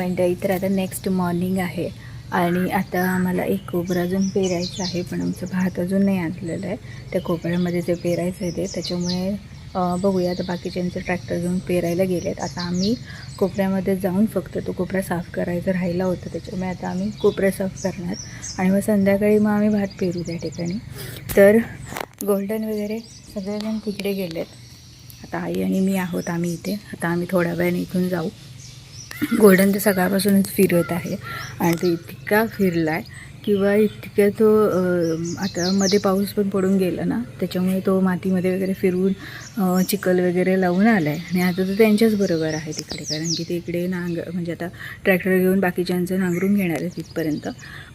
मंडळी तर आता नेक्स्ट मॉर्निंग आहे. आणि आता आम्हाला एक कोबरा अजून पेरायचं आहे पण आमचं भात अजून नाही आणलेलं आहे. त्या कोपऱ्यामध्ये जे पेरायचं आहे ते त्याच्यामुळे बघूया आता बाकीच्यांचे ट्रॅक्टर घेऊन पेरायला गेलेत. आता आम्ही कोपऱ्यामध्ये जाऊन फक्त तो कोपरा साफ करायचा राहिला होता त्याच्यामुळे आता आम्ही कोपरा साफ करणार. आणि मग संध्याकाळी मग आम्ही भात पेरू त्या ठिकाणी. तर गोल्डन वगैरे सगळेजण तिकडे गेलेत. आता आई आणि मी आहोत आम्ही इथे. आता आम्ही थोड्या वेळ इथून जाऊ. गोल्डन तर सकाळपासूनच फिरत आहे आणि तो इतका फिरला आहे किंवा इतक्या तो आता मध्ये पाऊस पण पडून गेला ना त्याच्यामुळे तो मातीमध्ये वगैरे फिरून चिखल वगैरे लावून आला आहे आणि आता तो त्यांच्याच बरोबर आहे तिकडे कारण की ते इकडे नांग म्हणजे आता ट्रॅक्टर घेऊन बाकीच्यांचं नांगरून घेणार आहे तिथपर्यंत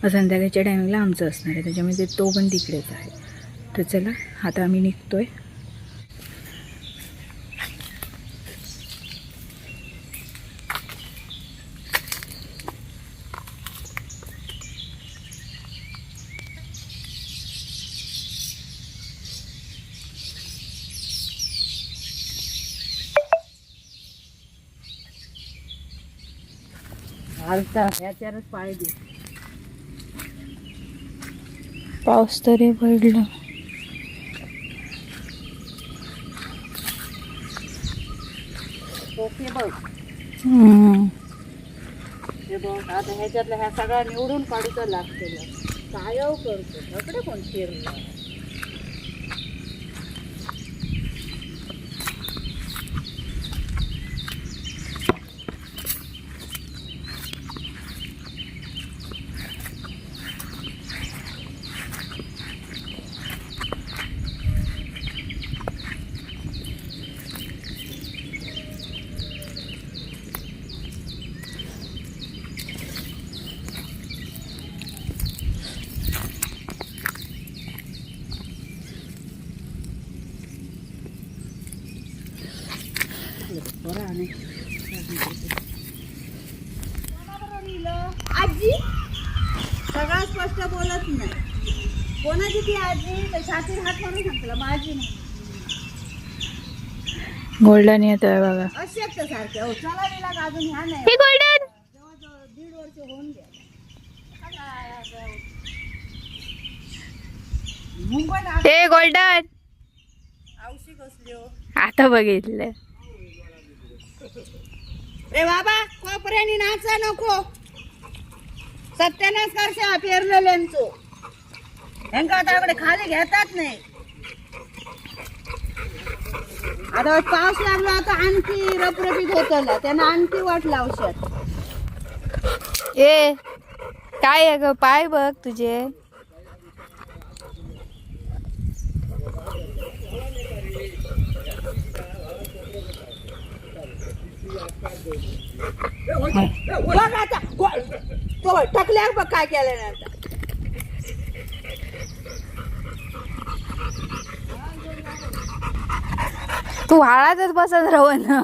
मग संध्याकाळच्या टायमिंगला आमचं असणार आहे त्याच्यामुळे ते तो पण तिकडेच आहे. तर चला आता आम्ही निघतो आहे ह्याच्यावरच दे. पाऊस तरी पडला. ओके बघ. हम्म. हे बघ आता ह्याच्यातल्या ह्या सगळ्या निवडून काढूचं लागतं काय करतो. सगळं कोण फिरलं बरं आणि आजी सगळं स्पष्ट बोलत नाही. कोणाची ती आजी तर हात मारून सांगतलं माझी नाही. गोल्डन येतोय बघा. अशक्त सारखे. हो चला गेला का अजून ह्या नाही. हे गोल्डन! जवळजवळ दीड वर्ष होऊन गेले. मुंबईत हे गोल्डन! कसली हो? आता बघितलं. ए बाबा कोपऱ्यानी नाचा नको. सत्यानाच करशा पेरलेल्यांचो ह्यांका आता इकडे खाली घेतात नाही. आता पाऊस लागला आता आणखी रपरपीत होत त्यांना आणखी वाट लावशात ए काय आहे ग? पाय बघ तुझे. बघ आता तो बघ, टकल्यावर बघ काय केलं आता तू वाळातच बसत राहू ना.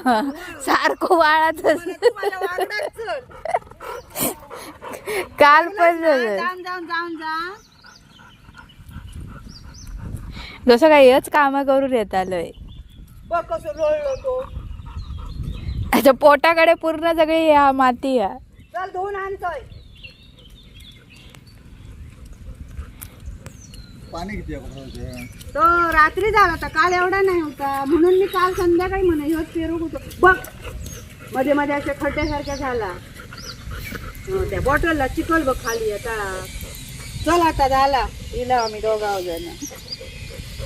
सारखं वाळातच. काल पण झालं. जाऊन जाऊन जाऊन जा. जसं काही हेच काम करून येत आलोय. कसं लोळलो तो त्याच्या पोटाकडे पूर्ण सगळी या माती आहे. चल धुवून आणतोय पाणी किती आहे कोपऱ्यामध्ये? तो रात्री झाला होता काल एवढा नाही होता. म्हणून मी काल संध्याकाळी म्हणे ह्योच पेरू होतो बघमध्ये मध्ये असे खड्ड्यासारखा झाला. हो, त्या बॉटलला चिकल बघ खाली आहे तळा चल आता झाला. इला आम्ही दोघा जण.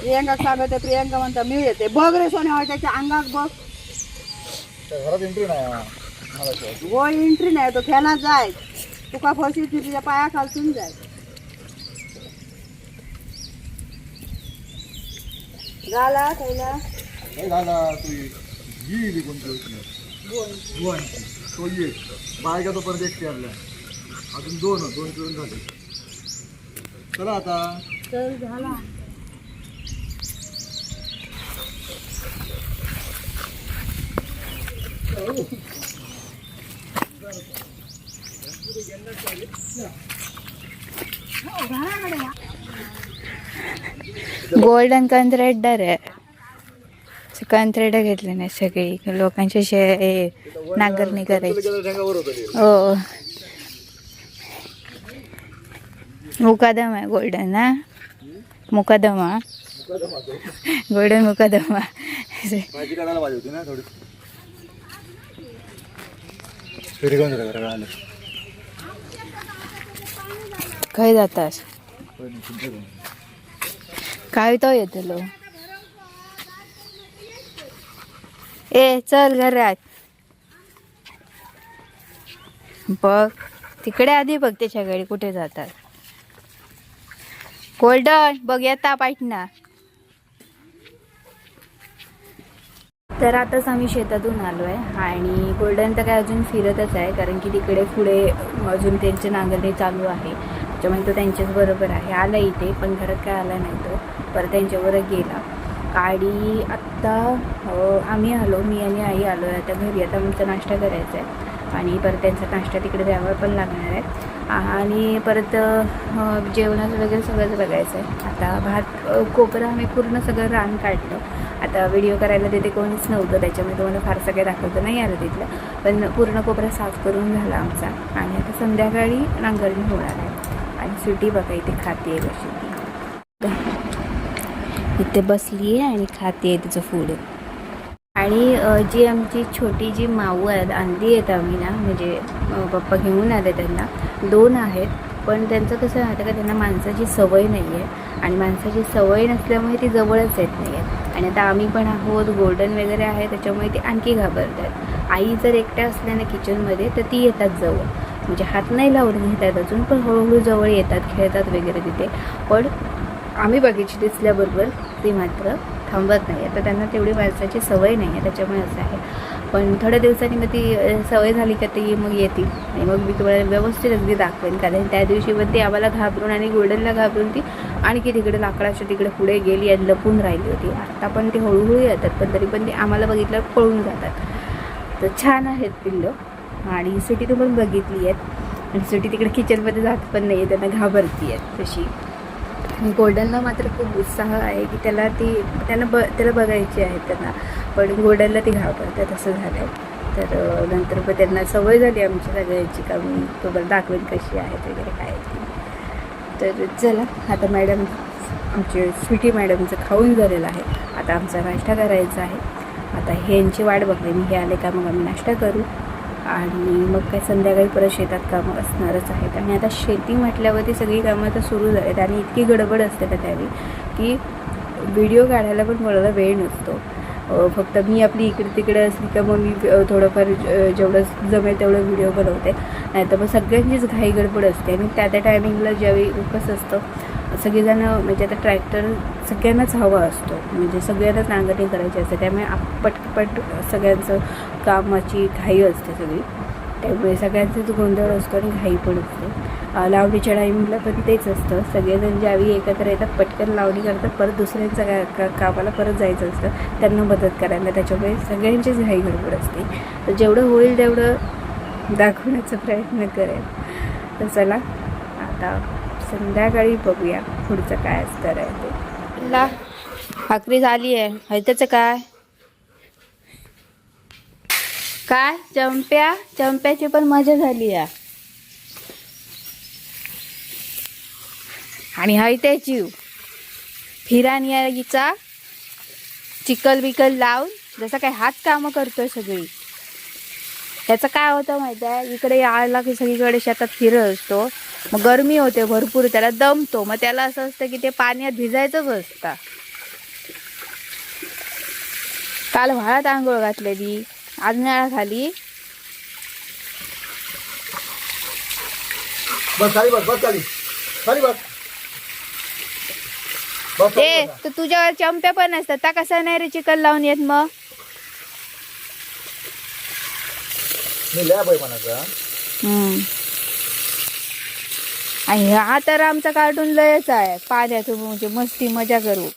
प्रियंका सांगत आहे, प्रियंका म्हणता मी येते. बघ रे सोन्या त्याच्या अंगात बघ. त्या घरात एंट्री नाही आहे. महाराष्ट्रात. वो एंट्री नाही तो खेळा जाय. तुका फशी तुझ्या पाया खालसून जाय. झाला नाही झाला तू गेली कोणती होती दोन तो बायका तो परत एकटी आणल्या. अजून दोन दोन पिऊन झाले. चला आता. चल झाला. गोल्डन कंद रेड आहे कंत्रेडं घेतले नाही सगळी. लोकांचे शे नांगरणी करायची. हो. मुकादम आहे गोल्डन ना मुकादमा गोल्डन मुकादमा भाजी खंय जातास? काय तो येतलो ए चल घरात बघ तिकडे आधी बघ त्याच्याकडे कुठे जातात. गोल्डन बघ येता पाठना तर आताच आम्ही शेतातून आलो आहे आणि गोल्डन तर काय अजून फिरतच आहे कारण की तिकडे पुढे अजून त्यांचे नांगरणी चालू आहे. त्याच्यामुळे तो त्यांच्याच बरोबर आहे. आला इथे पण घरात काय आला नाही तो. परत त्यांच्यावर गेला. आणि आत्ता आम्ही आलो. मी आणि आई आलो आहे आता घरी आता आमचा नाश्ता करायचा आहे आणि परत त्यांचा नाश्ता तिकडे द्यावा पण लागणार आहे. आणि परत जेवणाचं वगैरे सगळंच बघायचं आहे आता भात कोपरा आम्ही पूर्ण सगळं रान काढलं. आता व्हिडिओ करायला तिथे कोणीच नव्हतं त्याच्यामुळे तुम्हाला फारसं काही दाखवतं नाही आलं तिथलं. पण पूर्ण कोपरा साफ करून झाला आमचा. आणि आता संध्याकाळी नांगरणी होणार आहे. आणि सुटी बघा इथे खाते कशी ती. इथे बसली आहे आणि खाते आहे तिचं फूड आणि जी आमची छोटी जी माऊ आहेत आणली आहेत आम्ही ना म्हणजे पप्पा घेऊन आले त्यांना. दोन आहेत पण त्यांचं कसं राहतं का त्यांना माणसाची सवय नाही आहे आणि माणसाची सवय नसल्यामुळे ती जवळच येत नाही आहे आणि आता आम्ही पण आहोत गोल्डन वगैरे आहे त्याच्यामुळे ती आणखी घाबरतात. आई जर एकट्या असल्या ना किचनमध्ये तर ती येतात जवळ. म्हणजे हात नाही लावून घेतात अजून पण हळूहळू जवळ येतात खेळतात वगैरे तिथे. पण आम्ही बघितली दिसल्याबरोबर ती मात्र थांबत नाही. आता त्यांना तेवढी माणसाची सवय नाही आहे त्याच्यामुळे असं आहे. पण थोड्या दिवसांनी मग ती सवय झाली का ती मग येतील. आणि मग मी तुम्हाला व्यवस्थित अगदी दाखवेन. कारण त्या दिवशी मग ती आम्हाला घाबरून आणि गोल्डनला घाबरून ती आणखी तिकडे लाकडाच्या तिकडे पुढे गेली आणि लपून राहिली होती. आता पण ती हळूहळू येतात पण तरी पण ते आम्हाला बघितल्यावर पळून जातात. तर छान आहेत पिल्लं. आणि सुटी तू पण बघितली आहेत. आणि सुटी तिकडे किचनमध्ये जात पण नाही आहे त्यांना घाबरती आहेत तशी. गोल्डनला मात्र खूप उत्साह आहे की त्याला ती त्यांना ब त्याला बघायची आहे त्यांना. पण गोल्डनला ती घाबरतात असं झालं आहे तर नंतर पण त्यांना सवय झाली आमच्या सगळ्यांची का मी तुम्हाला दाखवेन कशी आहेत वगैरे काय आहे ती तर चला आता मॅडम आमचे स्वीटी मॅडमचं खाऊन झालेलं आहे. आता आमचा नाश्ता करायचा आहे. आता ह्यांची वाट बघते मी हे आले का मग आम्ही नाश्ता करू. आणि मग काय संध्याकाळी परत शेतात कामं असणारच आहेत. आणि आता शेती म्हटल्यावरती सगळी कामं आता सुरू झालीत आणि इतकी गडबड असते ना त्यावेळी की व्हिडिओ काढायला पण मला वेळ नसतो. फक्त मी आपली इकडे तिकडे असली का मग मी थोडंफार जेवढं जमेल तेवढं व्हिडिओ बनवते. नाही तर मग सगळ्यांचीच घाई गडबड असते. आणि त्या त्या टायमिंगला ज्यावेळी उपस असतं सगळेजणं म्हणजे आता ट्रॅक्टर सगळ्यांनाच हवा असतो. म्हणजे सगळ्यांनाच नांगरणी करायची असते. त्यामुळे आप- पटपट सगळ्यांचं कामाची घाई असते सगळी. त्यामुळे सगळ्यांचाच गोंधळ असतो आणि घाई पण असते. लावणीच्या टायमिंगला पण तेच असतं. सगळेजण ज्यावेळी एकत्र येतात पटकन लावणी करतात परत दुसऱ्यांचं का का कामाला परत जायचं असतं. त्यांना मदत करायला. त्याच्यामुळे सगळ्यांचीच घाई गडबड असते. तर जेवढं होईल तेवढं दाखवण्याचा प्रयत्न करेन. तर चला आता संध्याकाळी बघूया पुढचं काय असतं आहे ते. ला भाकरी झाली आहे. हैत्याचं काय? काय? चंप्या? चंप्याची पण मजा झाली आहे. आणि हैत्याची फिरानियाचा चिकल बिकल लावून जसं काय हात कामं करतोय सगळी. त्याचं काय होतं माहिती आहे? इकडे आला की सगळीकडे शेतात फिरत असतो. मग गरमी होते भरपूर त्याला दमतो. मग त्याला असं असतं की ते पाण्यात भिजायचंच असतं. काल व्हाळात आंघोळ घातलेली. आज नळा खाली. बस खाली बस बस खाली. खाली बस. बस खाली ए. तर तुझ्यावर चंप्या पण असतात. त्या कसा नाही रे चिकन लावून येत मग? मी लॅब आहे हम्म. आणि हा तर आमचा कार्टून लयच आहे. पाण्याचं म्हणजे मस्ती मजा करू.